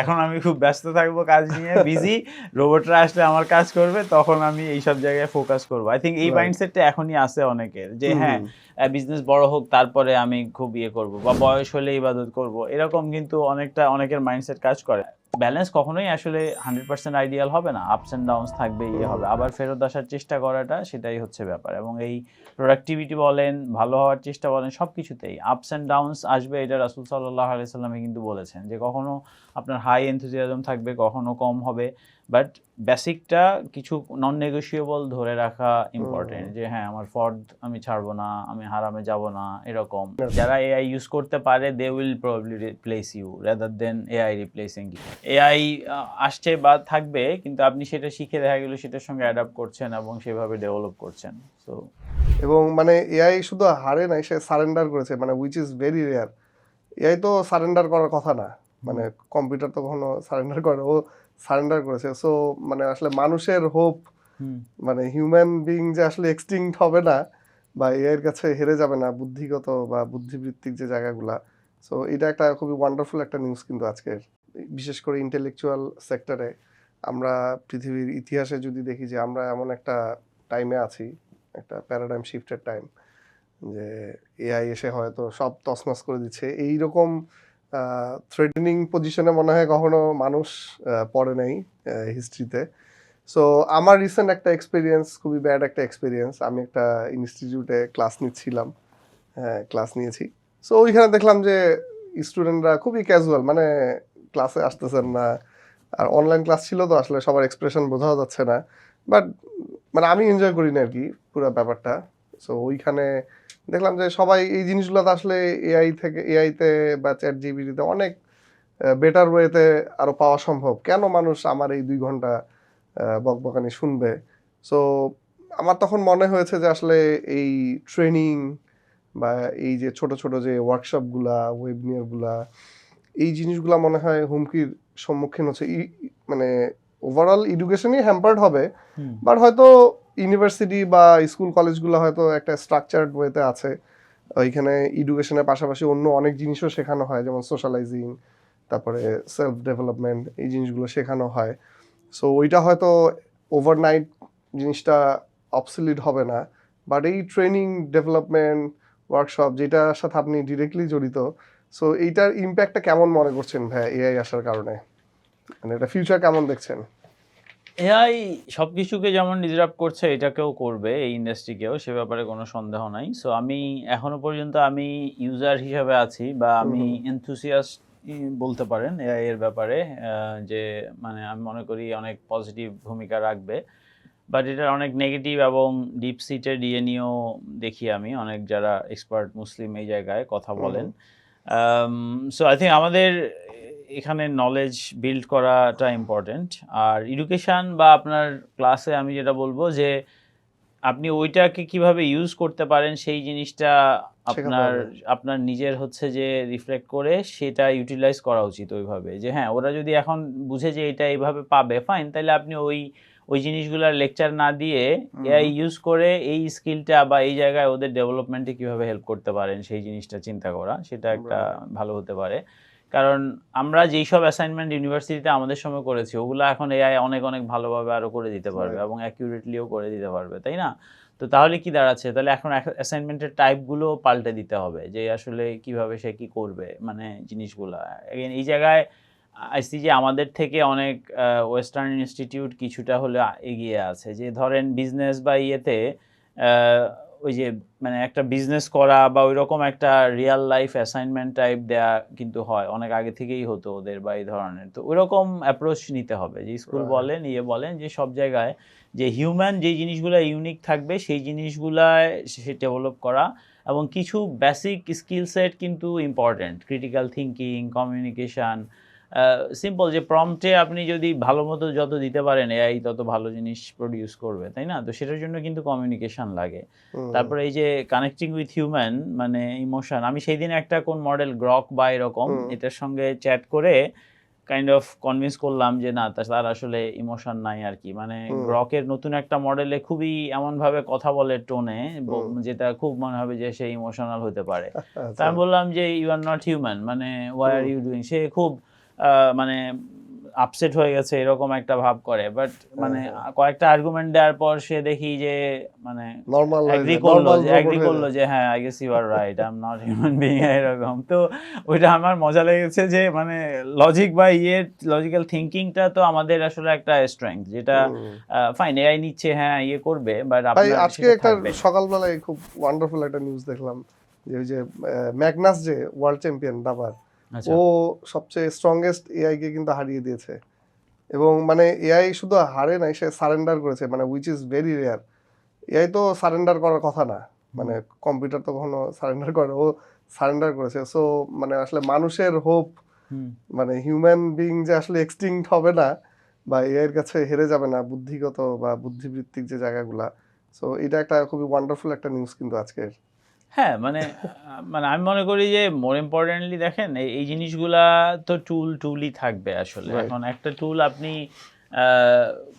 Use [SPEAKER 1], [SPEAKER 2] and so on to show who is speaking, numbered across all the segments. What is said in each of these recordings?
[SPEAKER 1] এখন আমি খুব ব্যস্ত থাকব কাজ নিয়ে বিজি রোবটরা আসলে আমার কাজ করবে তখন আমি এইসব জায়গায় ফোকাস করব। আই থিঙ্ক এই মাইন্ডসেটটা এখনই আছে অনেকের যে হ্যাঁ বিজনেস বড় হোক তারপরে আমি খুব ইয়ে করব বা বয়স হলে ইবাদত করব এরকম কিন্তু অনেকটা অনেকের মাইন্ডসেট কাজ করে। ব্যালেন্স কখনোই আসলে হান্ড্রেড পার্সেন্ট আইডিয়াল হবে না আপস অ্যান্ড ডাউনস থাকবে ইয়ে হবে। আবার ফেরত আসার চেষ্টা করাটা সেটাই হচ্ছে ব্যাপার। এবং এই প্রোডাক্টিভিটি বলেন, ভালো হওয়ার চেষ্টা বলেন সব কিছুতেই আপস অ্যান্ড ডাউনস আসবে, এটা রাসুল সাল্লাহ আলিয়া সাল্লামে কিন্তু বলেছেন যে কখনও আপনার হাই এনথুজিয়াজম থাকবে কখনও কম হবে। বাট বেসিকটা কিছু নন নেগোসিয়েবল ধরে রাখা ইম্পর্টেন্ট যে হ্যাঁ আমার ফর্দ আমি ছাড়বো না আমি হারামে যাব না এরকম। যারা এআই ইউজ করতে পারে they will probably replace you rather than AI replacing AI আসছে বা থাকবে কিন্তু আপনি সেটা শিখে দেখা গেল সেটার সঙ্গে অ্যাডাপ্ট করছেন এবং সেভাবে ডেভেলপ করছেন। সো
[SPEAKER 2] এবং মানে এআই শুধু হারে নাই সে সারেন্ডার করেছে মানে which is very rare AI তো সারেন্ডার করার কথা না। মানে কম্পিউটার তো কখনো সারেন্ডার করে ও সারেন্ডার করেছে। সো মানে আসলে মানুষের হোপ মানে হিউম্যান বিং যে আসলে এক্সটিংক্ট হবে না বা এআইয়ের কাছে হেরে যাবে না বুদ্ধিগত বা বুদ্ধিবৃত্তিক যে জায়গাগুলা। সো এটা একটা খুবই ওয়ান্ডারফুল একটা নিউজ কিন্তু আজকের। বিশেষ করে ইন্টেলেকচুয়াল সেক্টরে আমরা পৃথিবীর ইতিহাসে যদি দেখি যে আমরা এমন একটা টাইমে আছি একটা প্যারাডাইম শিফটের টাইম যে এআই এসে হয়তো সব তছনছ করে দিচ্ছে। এই রকম থ্রেটেনিং পজিশনে মনে হয় কখনো মানুষ পড়ে নাই হিস্ট্রিতে সো আমার রিসেন্ট একটা এক্সপিরিয়েন্স খুবই ব্যাড একটা এক্সপিরিয়েন্স আমি একটা ইনস্টিটিউটে ক্লাস নিচ্ছিলাম হ্যাঁ ক্লাস নিয়েছি। সো ওইখানে দেখলাম যে স্টুডেন্টরা খুবই ক্যাজুয়াল মানে ক্লাসে আসতেছেন না। আর অনলাইন ক্লাস ছিল তো, আসলে সবার এক্সপ্রেশন বোঝাও যাচ্ছে না। বাট মানে আমি এনজয় করি না আর কি, পুরো ব্যাপারটা। সো ওইখানে দেখলাম যে সবাই এই জিনিসগুলো তো আসলে এআই থেকে এআইতে বা চ্যাট জিবিটিতে অনেক বেটার ওয়েতে আরও পাওয়া সম্ভব। কেন মানুষ আমার এই দুই ঘণ্টা বকবকানি শুনবে? সো আমার তখন মনে হয়েছে যে আসলে এই ট্রেনিং বা এই যে ছোট ছোট যে ওয়ার্কশপগুলা ওয়েবিনিয়ারগুলা এই জিনিসগুলা মনে হয় হুমকির সম্মুখীন হচ্ছে। মানে ওভারঅল এডুকেশনই হ্যাম্পার্ড হবে। বাট হয়তো ইউনিভার্সিটি বা স্কুল কলেজগুলো হয়তো একটা স্ট্রাকচার্ড ওয়েতে আছে। ওইখানে এডুকেশনের পাশাপাশি অন্য অনেক জিনিসও শেখানো হয়, যেমন সোশ্যালাইজিং তারপরে সেলফ ডেভেলপমেন্ট এই জিনিসগুলো শেখানো হয়। সো ওইটা হয়তো ওভারনাইট জিনিসটা অবসলিট হবে না। বাট এই ট্রেনিং ডেভেলপমেন্ট ওয়ার্কশপ যেটার সাথে আপনি ডিরেক্টলি জড়িত সো এইটার ইম্প্যাক্টটা কেমন মনে করছেন ভাই এআই আসার কারণে? মানে এটা ফিউচার কেমন দেখছেন?
[SPEAKER 1] এআই সব কিছুকে যেমন ডিসরাপ্ট করছে এটাকেও করবে এই ইন্ডাস্ট্রিকেও সে ব্যাপারে কোনো সন্দেহ নাই। সো আমি এখনও পর্যন্ত আমি ইউজার হিসাবে আছি বা আমি এনথুসিয়াস্ট বলতে পারেন এআই এর ব্যাপারে যে মানে আমি মনে করি অনেক পজিটিভ ভূমিকা রাখবে। বাট এটার অনেক নেগেটিভ এবং ডিপ সিটের ইয়ে নিয়েও দেখি আমি অনেক যারা এক্সপার্ট মুসলিম এই জায়গায় কথা বলেন। সো আই থিঙ্ক আমাদের এখানে নলেজ বিল্ড করাটা ইম্পর্টেন্ট আর এডুকেশন বা আপনার ক্লাসে আমি যেটা বলব যে আপনি ওইটাকে কীভাবে ইউজ করতে পারেন সেই জিনিসটা আপনার আপনার নিজের হচ্ছে যে রিফ্লেক্ট করে সেটা ইউটিলাইজ করা উচিত ওইভাবে। যে হ্যাঁ ওরা যদি এখন বুঝে যে এটা এইভাবে পাবে ফাইন তাহলে আপনি ওই ওই জিনিসগুলোর লেকচার না দিয়ে এআই ইউজ করে এই স্কিলটা বা এই জায়গায় ওদের ডেভেলপমেন্টে কীভাবে হেল্প করতে পারেন সেই জিনিসটা চিন্তা করা সেটা একটা ভালো হতে পারে। কারণ আমরা যেই সব অ্যাসাইনমেন্ট ইউনিভার্সিটিতে আমাদের সময় করেছি ওগুলো এখন এআই অনেক অনেক ভালোভাবে আরও করে দিতে পারবে এবং অ্যাকিউরেটলিও করে দিতে পারবে তাই না? তো তাহলে কি দাঁড়াচ্ছে? তাহলে এখন অ্যাসাইনমেন্টের টাইপগুলো পাল্টে দিতে হবে যে আসলে কীভাবে সে কি করবে মানে জিনিসগুলো। এই জায়গায় আইসি যে আমাদের থেকে অনেক ওয়েস্টার্ন ইনস্টিটিউট কিছুটা হলে এগিয়ে আছে। যে ধরেন বিজনেস বা ইয়েতে ওই যে মানে একটা বিজনেস করা বা ওই রকম একটা রিয়েল লাইফ অ্যাসাইনমেন্ট টাইপ দেয়া কিন্তু হয়। অনেক আগে থেকেই হতো ওদের বা এই ধরনের। তো ওই রকম অ্যাপ্রোচ নিতে হবে। যে স্কুল বলেন ইয়ে বলেন যে সব জায়গায় যে হিউম্যান যেই জিনিসগুলো ইউনিক থাকবে সেই জিনিসগুলায় সে ডেভেলপ করা এবং কিছু বেসিক স্কিল সেট কিন্তু important critical thinking communication simple যে প্রম্পটে আপনি যদি ভালো মতো যত দিতে পারেন এআই তত ভালো জিনিস প্রডিউস করবে তাই না? তো সেটার জন্য কিন্তু কমিউনিকেশন লাগে। তারপরে এই যে কানেক্টিং উইথ হিউম্যান মানে ইমোশন আমি সেই দিন একটা কোন মডেল গ্রক বা এরকম এটার সঙ্গে চ্যাট করে কাইন্ড অফ কনভিন্স করলাম যে না তার আসলে ইমোশন নাই আর কি। মানে
[SPEAKER 2] হুম।
[SPEAKER 1] গ্রকের নতুন একটা মডেলে খুবই এমন ভাবে কথা বলে টোনে। যেটা খুব মনে হবে যে সে ইমোশনাল হতে পারে। তা
[SPEAKER 2] আচ্ছা।
[SPEAKER 1] আমি বললাম যে ইউ আর নট হিউম্যান মানে ওয়াই আর ইউ ডুইং সে খুব মানে আপসেট হয়ে গেছে এরকম একটা ভাব করে বাট মানে
[SPEAKER 2] হ্যাঁ।
[SPEAKER 1] কয়েকটা আর্গুমেন্ট দেওয়ার পর সে দেখি যে মানে
[SPEAKER 2] নর্মাল
[SPEAKER 1] এগ্রি করল যে এগ্রি করল যে হ্যাঁ I guess you are right I am not human being এরকম তো ওইটা আমার মজা লেগেছে যে মানে লজিক বা ইয়ে লজিক্যাল থিঙ্কিংটা তো আমাদের আসলে একটা স্ট্রেংথ যেটা ফাইন এআই নিচ্ছে হ্যাঁ ইয়ে করবে বাট
[SPEAKER 2] আজকে একটা। সকালবেলায় খুব ওয়ান্ডারফুল একটা নিউজ দেখলাম যে ওই যে ম্যাগনাস যে ওয়ার্ল্ড চ্যাম্পিয়ন দাবার ও সবচেয়ে স্ট্রংগেস্ট এআই কে কিন্তু হারিয়ে দিয়েছে। এবং মানে এআই শুধু হারে নাই সে সারেন্ডার করেছে মানে which is very rare AI তো সারেন্ডার করার কথা না মানে কম্পিউটার তো কখনো সারেন্ডার করে ও সারেন্ডার করেছে। সো মানে আসলে মানুষের হোপ মানে হিউম্যান বিং যে আসলে এক্সটিংক্ট হবে না বা এআই এর কাছে হেরে যাবে না বুদ্ধিগত বা বুদ্ধিবৃত্তিক যে জায়গাগুলা। সো এটা একটা খুবই ওয়ান্ডারফুল একটা নিউজ কিন্তু আজকের।
[SPEAKER 1] হ্যাঁ মানে মানে আমি মনে করি যে মোর ইম্পর্টেন্টলি দেখেন এই- জিনিসগুলা তো টুল টুলই থাকবে আসলে। এখন একটা টুল আপনি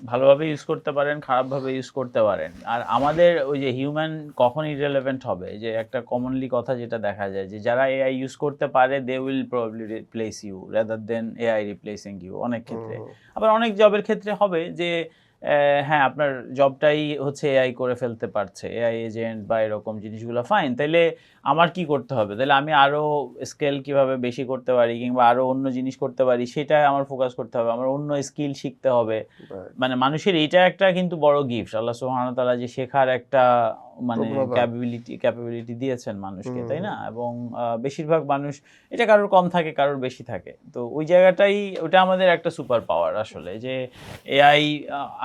[SPEAKER 1] ভালোভাবে ইউজ করতে পারেন খারাপভাবে ইউজ করতে পারেন। আর আমাদের ওই যে হিউম্যান কখন ইররেলেভেন্ট হবে? যে একটা কমনলি কথা যেটা দেখা যায় যে যারা এআই ইউজ করতে পারে they will probably replace you rather than AI replacing you অনেক ক্ষেত্রে। আবার অনেক জবের ক্ষেত্রে হবে যে হ্যাঁ আপনার জবটাই হচ্ছে এআই করে ফেলতে পারছে এআই এজেন্ট বা এরকম জিনিসগুলো ফাইন তাইলে আমার কি করতে হবে? তাহলে আমি আরও স্কেল কীভাবে বেশি করতে পারি কিংবা আরও অন্য জিনিস করতে পারি সেটা আমার ফোকাস করতে হবে। আমার অন্য স্কিল শিখতে হবে। মানে মানুষের এইটা একটা কিন্তু বড় গিফট আল্লাহ ওয়া যে শেখার একটা মানে ক্যাপাবিলিটি ক্যাপাবিলিটি দিয়েছেন মানুষকে তাই না? এবং বেশিরভাগ মানুষ এটা কারোর কম থাকে কারোর বেশি থাকে। তো ওই জায়গাটাই ওটা আমাদের একটা সুপার পাওয়ার আসলে যে এআই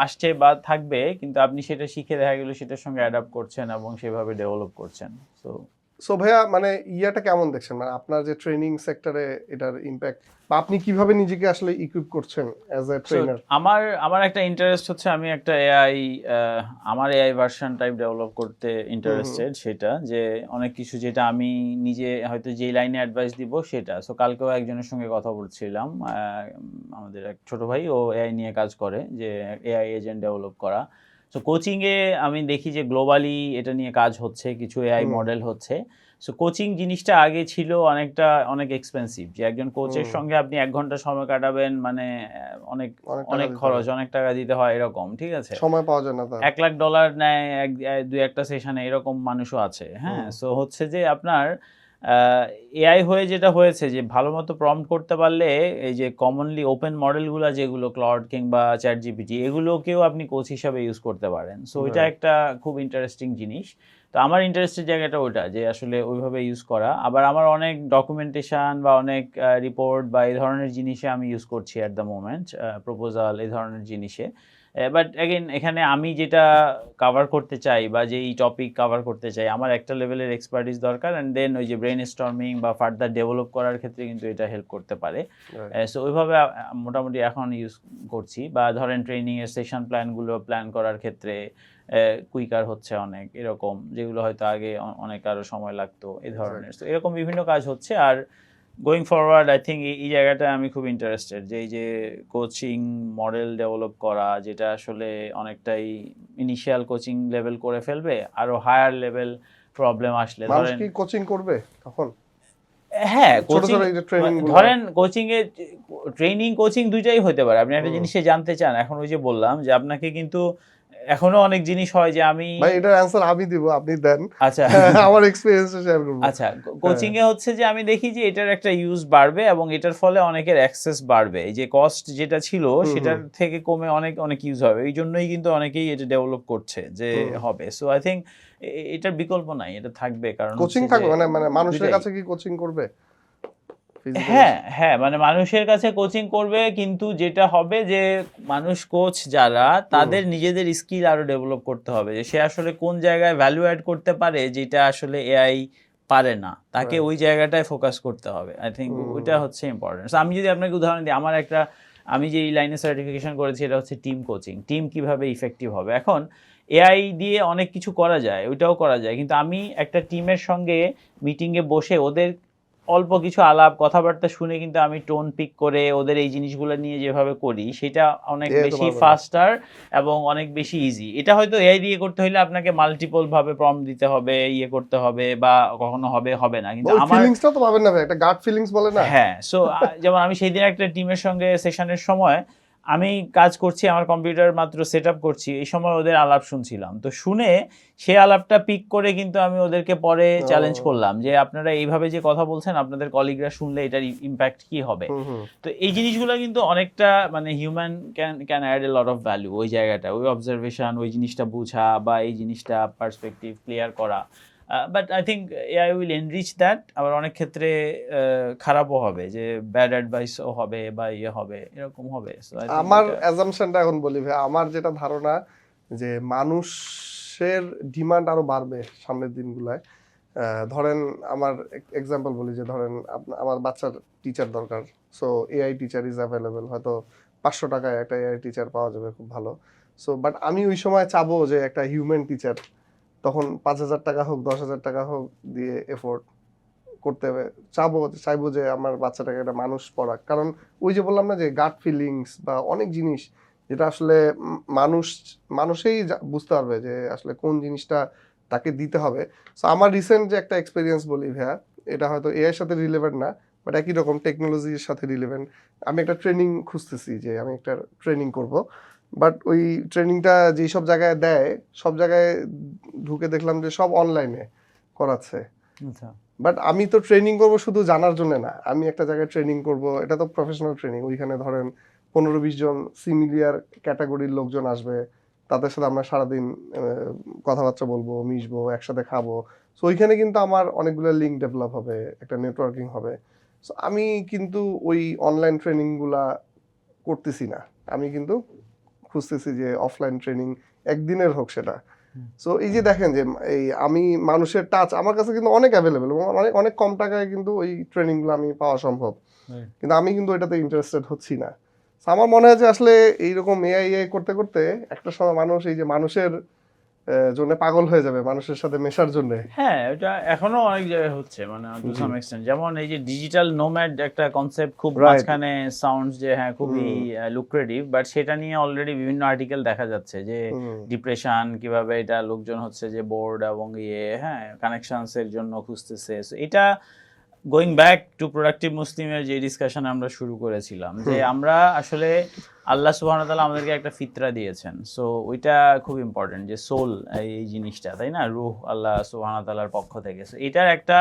[SPEAKER 1] আসছে বা থাকবে কিন্তু আপনি সেটা শিখে দেখা গেল সেটার সঙ্গে অ্যাডাপ্ট করছেন এবং সেভাবে ডেভেলপ করছেন। তো
[SPEAKER 2] সো ভাইয়া মানে ইয়াটা কেমন দেখছেন? মানে আপনার যে ট্রেনিং সেক্টরে এটার ইম্প্যাক্ট বা আপনি কীভাবে নিজেকে আসলে ইকুইপ করছেন অ্যাজ এ ট্রেনার
[SPEAKER 1] আমার আমার একটা ইন্টারেস্ট হচ্ছে আমি একটা এআই আমার এআই ভার্সন টাইপ ডেভেলপ করতে ইন্টারেস্টেড সেটা যে অনেক কিছু যেটা আমি নিজে হয়তো যেই লাইনে অ্যাডভাইস দিব সেটা। সো কালকেও একজনের সঙ্গে কথা বলছিলাম আমাদের এক ছোট ভাই ও এআই নিয়ে কাজ করে যে এআই এজেন্ট ডেভেলপ করা। সো কোচিংয়ে আমি দেখি যে গ্লোবালি এটা নিয়ে কাজ হচ্ছে কিছু এআই। মডেল হচ্ছে। সো কোচিং জিনিসটা আগে ছিল অনেকটা অনেক এক্সপেন্সিভ যে একজন কোচের সঙ্গে আপনি এক ঘণ্টা সময় কাটাবেন মানে অনেক
[SPEAKER 2] অনেক
[SPEAKER 1] খরচ অনেক টাকা দিতে হয় এরকম ঠিক আছে?
[SPEAKER 2] সময় পাওয়া যায় না
[SPEAKER 1] এক লাখ ডলার নেয় এক দুই একটা সেশনে এরকম মানুষও আছে হ্যাঁ। সো হচ্ছে যে আপনার এআই হয়ে যেটা হয়েছে যে ভালো মতো প্রম্পট করতে পারলে এই যে কমনলি ওপেন মডেলগুলো যেগুলো ক্লড কিংবা চ্যাট জিপিটি এগুলোকেও আপনি কোচ হিসাবে ইউজ করতে পারেন। সো এটা একটা খুব ইন্টারেস্টিং জিনিস। তো আমার ইন্টারেস্টের জায়গাটা ওটা যে আসলে ওইভাবে ইউজ করা। আবার আমার অনেক ডকুমেন্টেশন বা অনেক রিপোর্ট বা এই ধরনের জিনিসে আমি ইউজ করছি অ্যাট দ্য মোমেন্ট প্রপোজাল এই ধরনের জিনিসে। বাট অ্যাগেন এখানে আমি যেটা কভার করতে চাই বা যে এই টপিক কভার করতে চাই আমার একটা লেভেলের এক্সপার্টিস দরকার অ্যান্ড দেন ওই যে ব্রেন স্টর্মিং বা ফার্দার ডেভেলপ করার ক্ষেত্রে কিন্তু এটা হেল্প করতে পারে। সো ওইভাবে মোটামুটি এখন ইউজ করছি বা ধরেন ট্রেনিং এর সেশন প্ল্যানগুলো প্ল্যান করার ক্ষেত্রে কুইকার হচ্ছে অনেক এরকম যেগুলো হয়তো আগে অনেক আরও সময় লাগতো এই ধরনের। তো এরকম বিভিন্ন কাজ হচ্ছে আর গোয়িং ফরওয়ার্ড আই থিঙ্ক এই জায়গাটায় আমি খুব ইন্টারেস্টেড যে এই যে কোচিং মডেল ডেভেলপ করা যেটা আসলে অনেকটাই ইনিশিয়াল কোচিং লেভেল করে ফেলবে আরও হায়ার লেভেল প্রবলেম আসলে ধরেন
[SPEAKER 2] কি কোচিং করবে তখন
[SPEAKER 1] হ্যাঁ কোচিং
[SPEAKER 2] ট্রেনিং
[SPEAKER 1] ধরেন কোচিং এ ট্রেনিং কোচিং দুইটাই হতে পারে আপনি একটা। জিনিসে জানতে চান এখন ওই যে বললাম যে আপনাকে কিন্তু এখনও অনেক জিনিস হয় যে আমি
[SPEAKER 2] ভাই এটার অ্যান্সার আমি দিব আপনি দেন।
[SPEAKER 1] আচ্ছা।
[SPEAKER 2] আমার এক্সপেরিয়েন্স শেয়ার করব।
[SPEAKER 1] আচ্ছা কোচিং এ হচ্ছে যে আমি দেখি যে এটার একটা ইউজ বাড়বে এবং এটার ফলে অনেকের অ্যাক্সেস বাড়বে। এই যে কস্ট যেটা ছিল সেটার থেকে কমে অনেক অনেক ইউজ হবে। এই জন্যই কিন্তু অনেকেই এটা ডেভেলপ করছে যে হবে। সো আই থিঙ্ক এটার বিকল্প নাই এটা থাকবে। কারণ
[SPEAKER 2] কোচিং থাকবে? মানে মানে মানুষের কাছে কি কোচিং করবে?
[SPEAKER 1] হ্যাঁ হ্যাঁ মানে মানুষের কাছে কোচিং করবে কিন্তু যেটা হবে যে মানুষ কোচ যারা তাদের নিজেদের স্কিল আরও ডেভেলপ করতে হবে যে সে আসলে কোন জায়গায় ভ্যালু অ্যাড করতে পারে যেটা আসলে এআই পারে না তাকে ওই জায়গাটায় ফোকাস করতে হবে আই থিঙ্ক ওইটা হচ্ছে ইম্পর্টেন্ট আমি যদি আপনাকে উদাহরণ দিই আমার একটা আমি যে এই লাইনে সার্টিফিকেশন করেছি এটা হচ্ছে টিম কোচিং টিম কীভাবে ইফেক্টিভ হবে? এখন এআই দিয়ে অনেক কিছু করা যায় ওইটাও করা যায় কিন্তু আমি একটা টিমের সঙ্গে মিটিংয়ে বসে ওদের অল্প কিছু আলাপ কথাবার্তা শুনে কিন্তু আমি টোন পিক করে ওদের এই জিনিসগুলো নিয়ে যেভাবে করি সেটা অনেক বেশি ফাস্টার এবং অনেক বেশি ইজি এটা হয়তো এআই দিয়ে করতে হলে আপনাকে মাল্টিপল ভাবে প্রম দিতে হবে ইয়ে করতে হবে বা কখনো হবে হবে না। কিন্তু আমার
[SPEAKER 2] ফিলিংসটা তো পাবেন না ভাই একটা গাট ফিলিংস বলে না।
[SPEAKER 1] হ্যাঁ সো যেমন আমি সেই দিন একটা টিমের সঙ্গে সেশনের সময় আমি কাজ করছি আমার কম্পিউটার মাত্র সেট করছি এই সময় ওদের আলাপ শুনছিলাম। তো শুনে সেই আলাপটা পিক করে কিন্তু আমি ওদেরকে পরে চ্যালেঞ্জ করলাম যে আপনারা এইভাবে যে কথা বলছেন আপনাদের কলিগরা শুনলে এটার ইম্প্যাক্ট কি হবে। তো এই জিনিসগুলো কিন্তু অনেকটা মানে human can can add a lot of value ওই জায়গাটা ওই অবজারভেশন ওই জিনিসটা বোঝা বা এই জিনিসটা পার্সপেক্টিভ ক্লিয়ার করা। But I think AI will enrich that আবার অনেক ক্ষেত্রে আহ, খারাপও হবে যে ব্যাড অ্যাডভাইসও হবে বা ইয়ে হবে এরকম হবে।
[SPEAKER 2] আমার অ্যাজামশনটা এখন বলি ভাই আমার যেটা ধারণা যে মানুষের ডিমান্ড আরও বাড়বে সামনের দিনগুলায়। আহ, ধরেন আমার এক্সাম্পল বলি যে ধরেন আমার বাচ্চার টিচার দরকার। So AI teacher is available হয়তো পাঁচশো টাকায় একটা এআই টিচার পাওয়া যাবে খুব ভালো। সো বাট আমি ওই সময় চাবো যে একটা হিউম্যান টিচার তখন পাঁচ হাজার টাকা হোক, দশ হাজার টাকা হোক দিয়ে এফোর্ড করতে হবে। চাবো, চাইব যে আমার বাচ্চাটাকে একটা মানুষ পড়াক। কারণ ওই যে বললাম না যে গাট ফিলিংস বা অনেক জিনিস যেটা আসলে মানুষ, মানুষেই বুঝতে পারবে যে আসলে কোন জিনিসটা তাকে দিতে হবে। সো আমার রিসেন্ট যে একটা এক্সপিরিয়েন্স বলি ভাইয়া, এটা হয়তো এআই সাথে রিলেভেন্ট না বাট একই রকম টেকনোলজির সাথে রিলেভেন্ট আমি একটা ট্রেনিং খুঁজতেছি যে আমি একটা ট্রেনিং করব। বাট ওই ট্রেনিংটা যেই সব জায়গায় দেয় সব জায়গায় ঢুকে দেখলাম যে সব অনলাইনে করাচ্ছে।
[SPEAKER 1] আচ্ছা।
[SPEAKER 2] বাট আমি তো ট্রেনিং করব শুধু জানার জন্য না আমি একটা জায়গায় ট্রেনিং করব এটা তো প্রফেশনাল ট্রেনিং ওইখানে ধরেন পনেরো বিশ জন সিমিলিয়ার ক্যাটাগরির লোকজন আসবে তাদের সাথে আমরা সারাদিন কথাবার্তা বলব মিশবো একসাথে খাব। সো ওইখানে কিন্তু আমার অনেকগুলো লিঙ্ক ডেভেলপ হবে একটা নেটওয়ার্কিং হবে। সো আমি কিন্তু ওই অনলাইন ট্রেনিংগুলা করতেছি না। আমি কিন্তু খুঁজতেছি যে অফলাইন ট্রেনিং একদিনের হোক সেটা।
[SPEAKER 1] তো
[SPEAKER 2] সো এই যে দেখেন যে এই আমি মানুষের টাচ আমার কাছে কিন্তু অনেক অ্যাভেলেবেল এবং অনেক অনেক কম টাকায় কিন্তু ওই ট্রেনিংগুলো আমি পাওয়া সম্ভব। কিন্তু আমি কিন্তু এটাতে ইন্টারেস্টেড হচ্ছি না। আমার মনে হয় যে আসলে এইরকম এআই করতে করতে একটা সময় মানুষ এই যে মানুষের জন্য পাগল হয়ে যাবে মানুষের সাথে মেশার জন্য।
[SPEAKER 1] হ্যাঁ এটা এখনও অনেক জায়গায় হচ্ছে মানে টু সাম এক্সটেন্ট যেমন এই যে ডিজিটাল নোম্যাড একটা কনসেপ্ট খুব. মাঝখানে সাউন্ড যে হ্যাঁ খুবই লুক্রেটিভ বাট সেটা নিয়ে অলরেডি বিভিন্ন আর্টিকেল দেখা যাচ্ছে যে ডিপ্রেশন কীভাবে এটা লোকজন হচ্ছে যে বোর্ড এবং ইয়ে হ্যাঁ কানেকশনস এর জন্য খুঁজতেছে। এটা গোয়িং ব্যাক টু প্রোডাক্টিভ মুসলিমের যে ডিসকাশন আমরা শুরু করেছিলাম যে আমরা আসলে আল্লাহ সুবহানাহু ওয়া তাআলা আমাদেরকে একটা ফিতরা দিয়েছেন। সো ওইটা খুব ইম্পর্টেন্ট যে সোল এই জিনিসটা তাই না? রুহ আল্লাহ সুবহানাহু ওয়া তাআলার পক্ষ থেকে। সো এটার একটা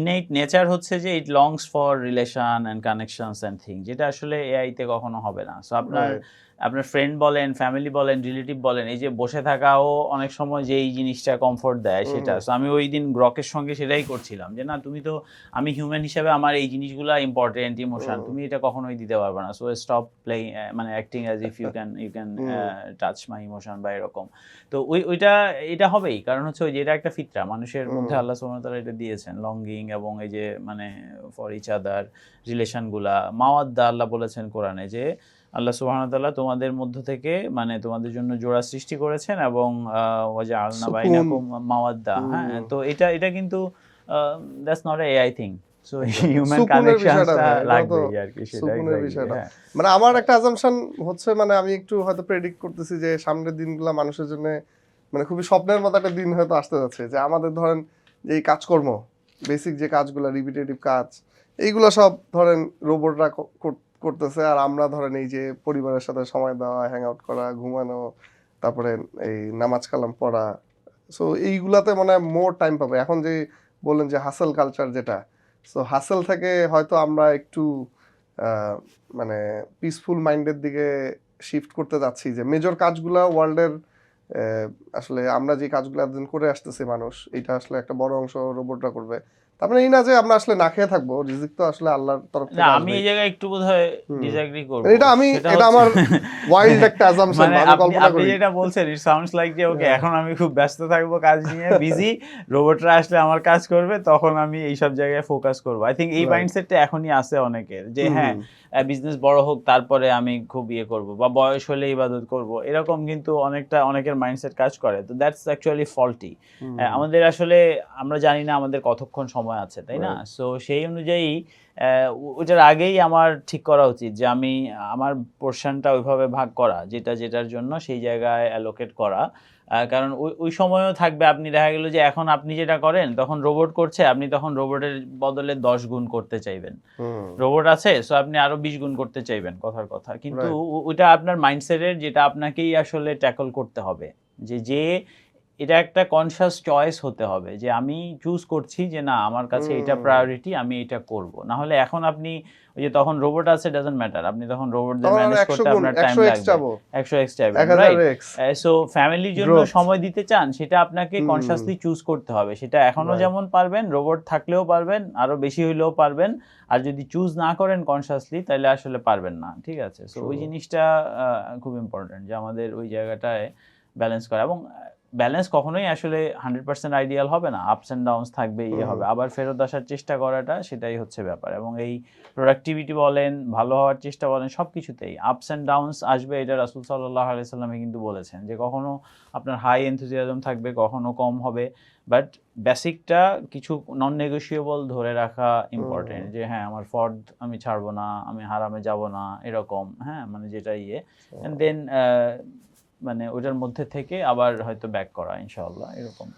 [SPEAKER 1] ইনাইট নেচার হচ্ছে যে it longs for relation and connections and thing যেটা আসলে এআইতে কখনো হবে না। সো আপনার আপনার ফ্রেন্ড বলেন ফ্যামিলি বলেন রিলেটিভ বলেন এই যে বসে থাকাও অনেক সময় যে এই জিনিসটা কমফোর্ট দেয় সেটা। সো আমি ওই দিন গ্রকের সঙ্গে সেটাই করছিলাম যে না তুমি তো আমি হিউম্যান হিসাবে আমার এই জিনিসগুলো ইম্পর্টেন্ট ইমোশন। তুমি এটা কখনোই দিতে পারবে না। সো স্টপ প্লেইং মানে acting as if you can you can. Touch my emotion বা এরকম। তো ওই ওইটা এটা হবেই। কারণ হচ্ছে ওই যে এটা একটা ফিতরা। মানুষের মধ্যে। আল্লাহ সুবহানাহু তাআলা এটা দিয়েছেন। লঙ্গিং এবং এই যে মানে ফর ইচ আদার রিলেশনগুলা মাওয়াদ্দা আল্লাহ বলেছেন কোরআনে যে আল্লাহ সুবহানাহু তাআলা তোমাদের মধ্য থেকে মানে তোমাদের জন্য জোড়া সৃষ্টি করেছেন এবং ওয়াজা আলনা। বাইনাকুম মাওয়াদ্দা হ্যাঁ তো এটা এটা কিন্তু that's not A I thing so human কানেকশনটা লাগবে আর কি সেটা
[SPEAKER 2] সুকুনের
[SPEAKER 1] exactly,
[SPEAKER 2] বিষয়টা।
[SPEAKER 1] হ্যাঁ।
[SPEAKER 2] মানে আমার একটা অ্যাজাম্পশন হচ্ছে মানে আমি একটু হয়তো প্রেডিক্ট করতেছি যে সামনের দিনগুলো মানুষের জন্য মানে খুবই স্বপ্নের মতো একটা দিন হয়তো আসতে যাচ্ছে যে আমাদের ধরেন যে এই কাজকর্ম বেসিক যে কাজগুলো রিপিটেটিভ কাজ এইগুলো সব ধরেন রোবটরা করতেছে আর আমরা ধরেন এই যে পরিবারের সাথে সময় দেওয়া হ্যাং আউট করা ঘুমানো তারপরে এই নামাজ কালাম পড়া সো এইগুলাতে মানে মোর টাইম পাবে এখন যে বললেন যে হাসেল কালচার যেটা সো হাসেল থেকে হয়তো আমরা একটু মানে পিসফুল মাইন্ডের দিকে শিফট করতে যাচ্ছি যে মেজর কাজগুলো ওয়ার্ল্ডের আসলে আমরা যে কাজগুলো এতদিন করে আসতেছি মানুষ, এটা আসলে একটা বড় অংশ রোবটরা করবে। তারপরে এই না যে আমরা আসলে না খেয়ে থাকব রিজিক তো আসলে আল্লাহর তরফ থেকে
[SPEAKER 1] আমি এই জায়গায় একটু বোধহয় ডিসএগ্রি করব।
[SPEAKER 2] এটা আমি- এটা আমার ওয়াইল্ড একটা অ্যাজাম্পশন
[SPEAKER 1] মানে আপনি আপনি যেটা বলছেন ইট সাউন্ডস লাইক যে ওকে এখন আমি খুব ব্যস্ত থাকব কাজ নিয়ে বিজি রোবটরা আসলে আমার কাজ করবে তখন আমি এই সব জায়গায় ফোকাস করব। আই থিংক এই. মাইন্ডসেটটা এখনই আছে অনেকের যে হ্যাঁ বিজনেস বড় হোক তারপরে আমি খুব ইয়ে করব বা বয়স হলে ইবাদত করব এরকম কিন্তু অনেকটা অনেকের মাইন্ডসেট কাজ করে। তো দ্যাটস অ্যাকচুয়ালি ফল্টি আমাদের আসলে আমরা জানি না আমাদের কতক্ষণ সময় আছে তাই না? সো সেই অনুযায়ী ওটার আগেই আমার ঠিক করা উচিত যে আমি আমার পোর্শনটা ওইভাবে ভাগ করা যেটা যেটার জন্য সেই জায়গায় অ্যালোকেট করা। কারণ ওই ওই সময়ও থাকবে আপনি দেখা গেল যে এখন আপনি যেটা করেন তখন রোবট করছে আপনি তখন রোবটের বদলে দশ গুণ করতে চাইবেন। রোবট আছে সো আপনি আরও বিশ গুণ করতে চাইবেন কথার কথা। কিন্তু
[SPEAKER 2] Right.
[SPEAKER 1] ও- ওটা আপনার মাইন্ডসেটের যেটা আপনাকেই আসলে ট্যাকল করতে হবে। যে যে এটা একটা কনসিয়াস চয়েস হতে হবে যে আমি চুজ করছি যে না আমার কাছে এটা। প্রায়োরিটি আমি এটা করব। না হলে এখন আপনি ওই যে তখন রোবট আছে ডাজন্ট ম্যাটার আপনি তখন রোবটদের
[SPEAKER 2] তখন
[SPEAKER 1] ম্যানেজ করতে আপনার টাইম লাগবে।
[SPEAKER 2] যাব
[SPEAKER 1] একশো এক্সট্রা
[SPEAKER 2] এক হাজার
[SPEAKER 1] সো ফ্যামিলির জন্য সময় দিতে চান সেটা আপনাকে। কনসিয়াসলি চুজ করতে হবে। সেটা
[SPEAKER 2] এখনও
[SPEAKER 1] যেমন পারবেন রোবট থাকলেও পারবেন আরও বেশি হইলেও পারবেন। আর যদি চুজ না করেন কনসিয়াসলি তাহলে আসলে পারবেন না ঠিক আছে? সো ওই জিনিসটা খুব ইম্পর্টেন্ট যে আমাদের ওই জায়গাটায় ব্যালেন্স করা। এবং ব্যালেন্স কখনোই আসলে হান্ড্রেড পার্সেন্ট আইডিয়াল হবে না। আপস অ্যান্ড ডাউনস থাকবে ইয়ে হবে। আবার ফেরত আসার চেষ্টা করাটা সেটাই হচ্ছে ব্যাপার। এবং এই প্রোডাক্টিভিটি বলেন ভালো হওয়ার চেষ্টা বলেন সব কিছুতেই আপস অ্যান্ড ডাউনস আসবে এটা রাসুল সাল্লাহ আলাইসাল্লামে কিন্তু বলেছেন যে কখনো আপনার হাই এনথুজিয়াজম থাকবে কখনো কম হবে। বাট বেসিকটা কিছু নন নেগোসিয়েবল ধরে রাখা ইম্পর্টেন্ট যে হ্যাঁ আমার ফর্ড আমি ছাড়বো না আমি হারামে যাব না এরকম। হ্যাঁ মানে যেটা ইয়ে। অ্যান্ড দেন মানে ওটার মধ্যে থেকে আবার হয়তো ব্যাক করা ইনশাল্লাহ এরকম।